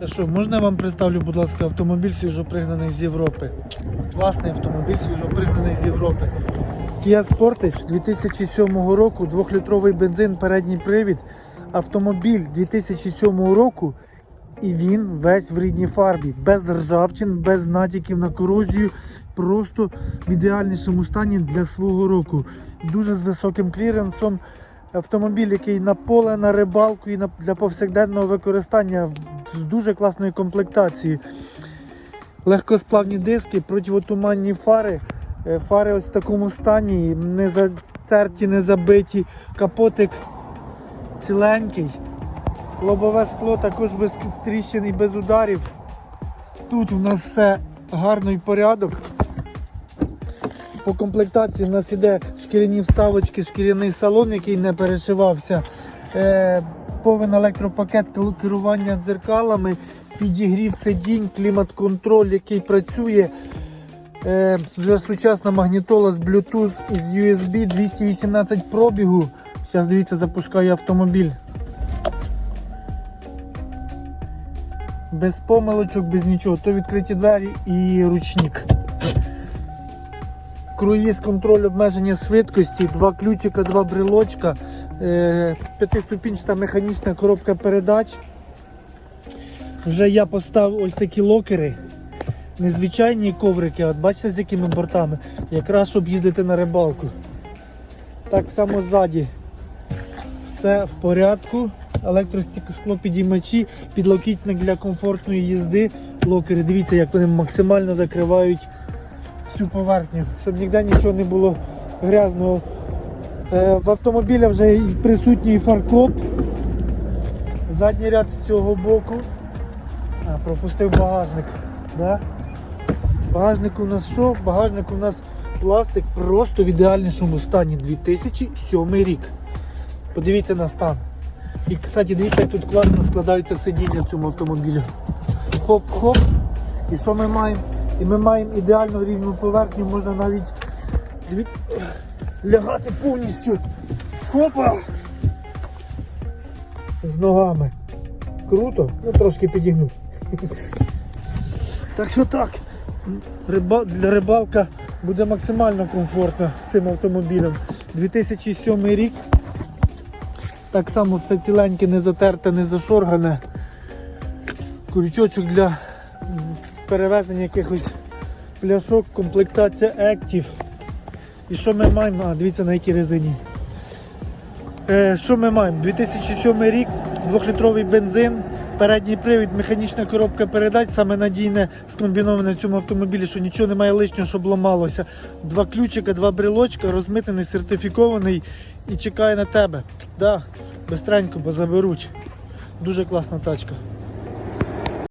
Та що, можна я вам представлю, будь ласка, автомобіль свіжопригнаний з Європи. Класний автомобіль свіжопригнаний з Європи. Kia Sportage 2007 року, 2-літровий бензин, передній привід. Автомобіль 2007 року і він весь в рідній фарбі, без ржавчин, без натяків на корозію, просто в ідеальнішому стані для свого року. Дуже з високим кліренсом. Автомобіль, який на поле, на рибалку і на, для повсякденного використання з дуже класної комплектації. Легкосплавні диски, противотуманні фари. Е, Фари ось в такому стані, не затерті, не забиті. Капотик ціленький. Лобове скло також без тріщин і без ударів. Тут у нас все гарний порядок. По комплектації в нас іде шкіряні вставочки, шкіряний салон, який не перешивався. Е, повен електропакет керування дзеркалами, підігрів сидінь, клімат-контроль, який працює. Е, вже сучасна магнітола з Bluetooth з USB 218 пробігу. Зараз дивіться, запускаю автомобіль. Без помилочок, без нічого. То відкриті двері і ручник. Круїз, контроль обмеження швидкості, два ключика, два брелочка, е, п'ятиступінчата механічна коробка передач. Вже я поставив ось такі локери. Незвичайні коврики, от бачите з якими бортами? Якраз щоб їздити на рибалку. Так само ззаді. Все в порядку. Електроскло підіймачі, підлокітник для комфортної їзди. Локери, дивіться, як вони максимально закривають всю поверхню, щоб ніде нічого не було грязного. Е, в автомобіля вже присутній фаркоп. Задній ряд з цього боку. А, пропустив багажник. Да? Багажник у нас що? Багажник у нас пластик просто в ідеальнішому стані 2007 рік. Подивіться на стан. І, кстати, дивіться, як тут класно складаються сидіння в цьому автомобілі. Хоп-хоп. І що ми маємо? І ми маємо ідеально рівну поверхню, можна навіть дивіться, лягати повністю. Хопа! З ногами. Круто, ну трошки підігнув. Так що так, риба, для рибалка буде максимально комфортно з цим автомобілем. 2007 рік. Так само все ціленьке, не затерте, не зашоргане. Крючочок для перевезення якихось пляшок, комплектація Active. І що ми маємо? А, дивіться на якій резині. Е, що ми маємо? 2007 рік, 2-літровий бензин, передній привід, механічна коробка передач, саме надійне скомбіноване в цьому автомобілі, що нічого немає лишнього, щоб ламалося. Два ключика, два брелочка, розмитений, сертифікований і чекає на тебе. Да, бистренько, бо заберуть. Дуже класна тачка.